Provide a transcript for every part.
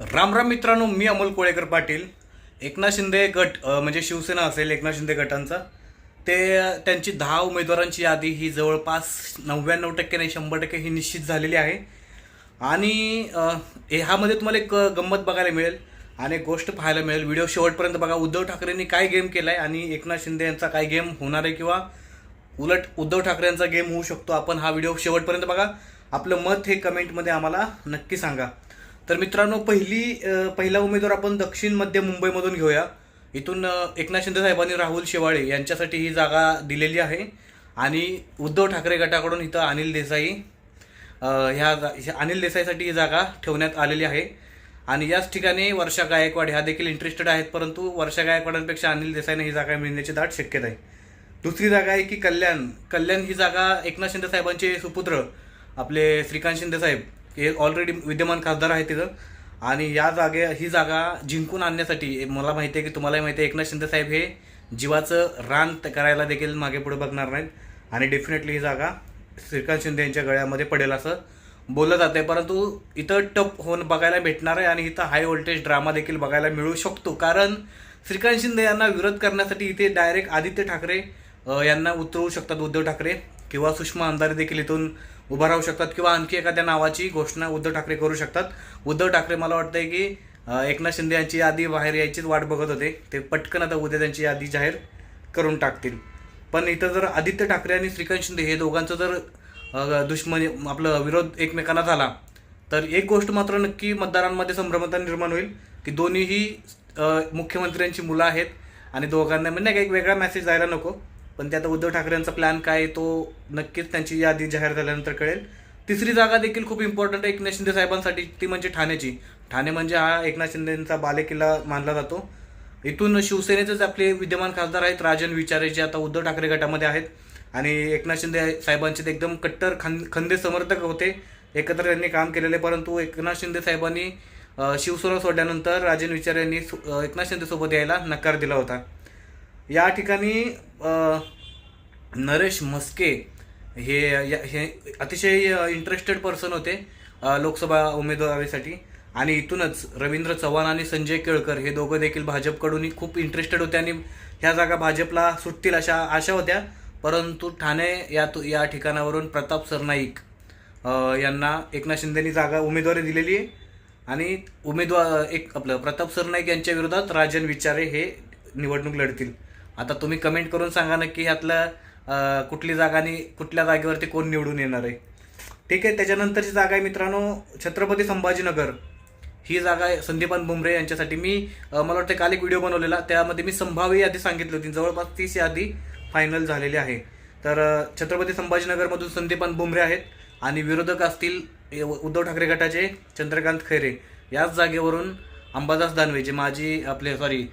राम राम मित्रांनो मी अमोल कोळेकर पाटील. एकनाथ शिंदे गट म्हणजे शिवसेना असेल एकनाथ शिंदे गटांचा. ते त्यांची दहा उमेदवारांची यादी ही जवळपास नव्याण्णव टक्के नाही शंभर टक्के ही निश्चित झालेली आहे. आणि ह्यामध्ये तुम्हाला एक गंमत बघायला मिळेल आणि एक गोष्ट पाहायला मिळेल. व्हिडिओ शेवटपर्यंत बघा. उद्धव ठाकरेंनी काय गेम केला आहे आणि एकनाथ शिंदे यांचा काय गेम होणार आहे किंवा उलट उद्धव ठाकरे यांचा गेम होऊ शकतो आपण हा व्हिडिओ शेवटपर्यंत बघा. आपलं मत हे कमेंटमध्ये आम्हाला नक्की सांगा. तर मित्रांनो पहिली पहिला उमेदवार आपण दक्षिण मध्य मुंबईमधून घेऊया. इथून एकनाथ शिंदे साहेबांनी राहुल शेवाळे यांच्यासाठी ही जागा दिलेली आहे. आणि उद्धव ठाकरे गटाकडून इथं अनिल देसाई ह्या जा- ह्या अनिल देसाईसाठी ही जागा ठेवण्यात आलेली आहे. आणि याच ठिकाणी वर्षा गायकवाड ह्या देखील इंटरेस्टेड आहेत परंतु वर्षा गायकवाडांपेक्षा अनिल देसाईने ही जागा मिळण्याची दाट शक्यता आहे. दुसरी जागा आहे की कल्याण. कल्याण ही जागा एकनाथ शिंदे साहेबांचे सुपुत्र आपले श्रीकांत शिंदे साहेब हे ऑलरेडी विद्यमान खासदार आहेत तिथं. आणि या जागे ही जागा जिंकून आणण्यासाठी मला माहिती आहे की तुम्हालाही माहिती आहे एकनाथ शिंदे साहेब हे जीवाचं रान करायला देखील मागे पुढे बघणार नाहीत. आणि डेफिनेटली ही जागा श्रीकांत शिंदे यांच्या गळ्यामध्ये पडेल असं बोललं जाते परंतु इथं टप होऊन बघायला भेटणार आहे आणि इथं हाय व्होल्टेज ड्रामा देखील बघायला मिळू शकतो. कारण श्रीकांत शिंदे यांना विरोध करण्यासाठी इथे डायरेक्ट आदित्य ठाकरे यांना उतरवू शकतात उद्धव ठाकरे किंवा सुषमा अंधारे देखील इथून उभा राहू शकतात किंवा आणखी एखाद्या नावाची घोषणा उद्धव ठाकरे करू शकतात. उद्धव ठाकरे मला वाटतंय की एकनाथ शिंदे यांची यादी बाहेर यायचीच वाट बघत होते. ते पटकन आता उद्या त्यांची यादी जाहीर करून टाकतील. पण इथं जर आदित्य ठाकरे आणि श्रीकांत शिंदे हे दोघांचं जर अ, दुश्मनी आपलं विरोध एकमेकांना झाला तर एक गोष्ट मात्र नक्की मतदारांमध्ये संभ्रमता निर्माण होईल की दोन्हीही मुख्यमंत्र्यांची मुलं आहेत आणि दोघांना म्हणजे नाही का एक वेगळा मेसेज जायला नको. पण ते आता उद्धव ठाकरेंचा प्लॅन काय तो नक्कीच त्यांची यादी जाहीर झाल्यानंतर कळेल. तिसरी जागा देखील खूप इम्पॉर्टंट आहे एकनाथ शिंदे साहेबांसाठी ती म्हणजे ठाण्याची ठाणे म्हणजे हा एकनाथ शिंदेचा बालेकिल्ला मानला जातो. इथून शिवसेनेचेच आपले विद्यमान खासदार आहेत राजन विचारे जे आता उद्धव ठाकरे गटामध्ये आहेत. आणि एकनाथ शिंदे साहेबांचे ते एकदम कट्टर खं खंदे समर्थक होते. एकत्र त्यांनी काम केलेले परंतु एकनाथ शिंदे साहेबांनी शिवसेना सोडल्यानंतर राजन विचारे यांनी सु- एकनाथ शिंदेसोबत यायला नकार दिला होता. या ठिकाणी नरेश म्हस्के हे हे अतिशय इंटरेस्टेड पर्सन होते लोकसभा उमेदवारीसाठी. आणि इथूनच रवींद्र चव्हाण आणि संजय केळकर हे दोघं देखील भाजपकडून खूप इंटरेस्टेड होते आणि ह्या जागा भाजपला सुटतील अशा आशा होत्या. परंतु ठाणे या या ठिकाणावरून प्रताप सरनाईक यांना एकनाथ शिंदेनी जागा उमेदवारी दिलेली आहे. आणि उमेदवार एक आपलं प्रताप सरनाईक यांच्या विरोधात राजन विचारे हे निवडणूक लढतील. आता तुम्ही कमेंट करून सांगा नक्की ह्यातलं कुठली जागा आणि कुठल्या जागेवरती कोण निवडून येणार आहे. ठीक आहे त्याच्यानंतरची जागा आहे मित्रांनो छत्रपती संभाजीनगर. ही जागा आहे संदीपान बुमरे यांच्यासाठी. मी मला वाटतं काल एक व्हिडिओ बनवलेला त्यामध्ये मी संभाव्य यादी सांगितली होती. जवळपास तीस यादी फायनल झालेली आहे. तर छत्रपती संभाजीनगरमधून संदीपान बुमरे आहेत आणि विरोधक असतील उद्धव ठाकरे गटाचे चंद्रकांत खैरे. याच जागेवरून अंबादास दानवे जे माजी आपले सॉरी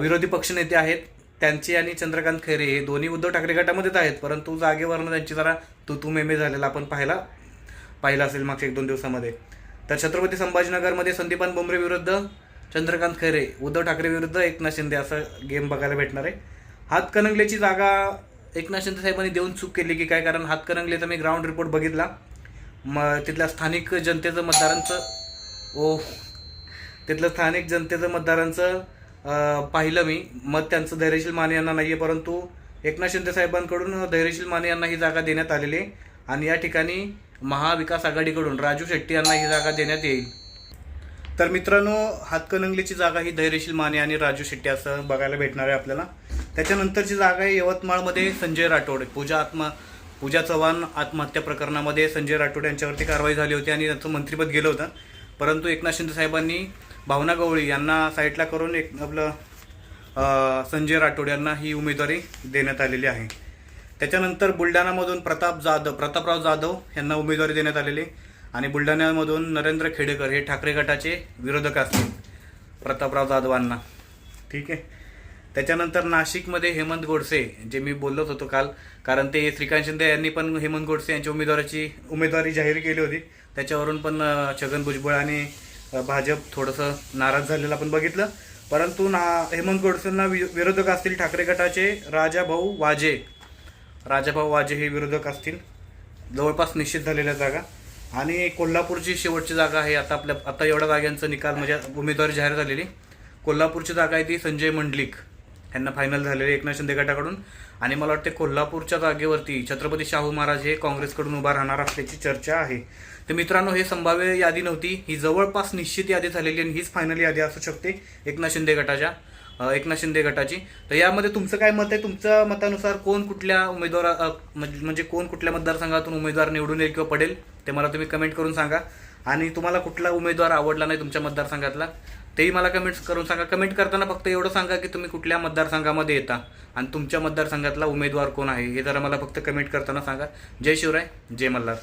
विरोधी पक्षनेते आहेत त्यांचे आणि चंद्रकांत खैरे हे दोन्ही उद्धव ठाकरे गटामध्येच आहेत परंतु जागेवरनं त्यांची जरा तू तू मेमे झालेला आपण पाहायला पाहिलं असेल मागच्या एक दोन दिवसामध्ये. तर छत्रपती संभाजीनगरमध्ये संदीपान बोंबरे विरुद्ध चंद्रकांत खैरे उद्धव ठाकरे विरुद्ध एकनाथ शिंदे असं गेम बघायला भेटणार आहे. हातकणंगलेची जागा एकनाथ शिंदे साहेबांनी देऊन चूक केली की काय? कारण हातकणंगलेचा मी ग्राउंड रिपोर्ट बघितला. मग तिथल्या स्थानिक जनतेचं मतदारांचं ओ तिथलं स्थानिक जनतेचं मतदारांचं पाहिलं मी. मत त्यांचं धैर्यशील माने यांना नाही आहे परंतु एकनाथ शिंदे साहेबांकडून धैर्यशील माने यांना ही जागा देण्यात आलेली आहे. आणि या ठिकाणी महाविकास आघाडीकडून राजू शेट्टी यांना ही जागा देण्यात येईल. तर मित्रांनो हातकणंगलीची जागा ही धैर्यशील माने आणि राजू शेट्टी असं बघायला भेटणार आहे आपल्याला. त्याच्यानंतरची जागा आहे यवतमाळमध्ये संजय राठोड पूजा आत्मा पूजा चव्हाण आत्महत्या प्रकरणामध्ये संजय राठोड यांच्यावरती कारवाई झाली होती आणि त्यांचं मंत्रिपद गेलं होतं. परंतु एकनाथ शिंदे साहेबांनी भावना गवळी यांना साईडला करून एक आपलं संजय राठोड यांना ही उमेदवारी देण्यात आलेली आहे. त्याच्यानंतर बुलढाणामधून प्रताप जाधव प्रतापराव जाधव यांना उमेदवारी देण्यात आलेली आणि बुलढाण्यामधून नरेंद्र खेडेकर हे ठाकरे गटाचे विरोधक असतील प्रतापराव जाधवांना ठीक आहे? त्याच्यानंतर नाशिकमध्ये हेमंत गोडसे जे मी बोललोच होतो काल कारण ते श्रीकांत शिंदे यांनी पण हेमंत गोडसे यांच्या उमेदवाराची उमेदवारी जाहीर केली होती. त्याच्यावरून पण छगन भुजबळ आणि भाजप थोडंसं नाराज झालेलं आपण बघितलं. परंतु ना हेमंत गोडसेंना वि- विरोधक असतील ठाकरे गटाचे राजाभाऊ वाजे. राजाभाऊ वाजे हे विरोधक असतील. जवळपास निश्चित झालेल्या जागा. आणि कोल्हापूरची शेवटची जागा आहे. आता आपल्या आता एवढ्या जागांचा निकाल म्हणजे उमेदवारी जाहीर झालेली. कोल्हापूरची जागा आहे ती संजय मंडलिक. ह्यांना फायनल झालेले एकनाथ शिंदे गटाकडून आणि मला वाटते कोल्हापूरच्या जागेवरती छत्रपती शाहू महाराज हे काँग्रेसकडून उभा राहणार असल्याची चर्चा आहे. तर मित्रांनो हे संभाव्य यादी नव्हती. ही जवळपास निश्चित यादी झालेली आणि हीच फायनल यादी असू शकते एकनाथ शिंदे गटाच्या एकनाथ शिंदे गटाची तर यामध्ये तुमचं काय मत आहे? तुमच्या मतानुसार कोण कुठल्या उमेदवार म्हणजे म्हणजे कोण कुठल्या मतदारसंघातून उमेदवार निवडून येईल किंवा पडेल ते मला तुम्ही कमेंट करून सांगा. आणि तुम्हाला कुठला उमेदवार आवडला नाही तुमच्या मतदारसंघातला? तेही मला कमेंट्स करून सांगा. कमेंट करताना फक्त एवढं सांगा की तुम्ही कुठल्या मतदारसंघामध्ये येता आणि तुमच्या मतदारसंघातला उमेदवार कोण आहे हे जरा मला फक्त कमेंट करताना सांगा. जय शिवराय जय मल्हार.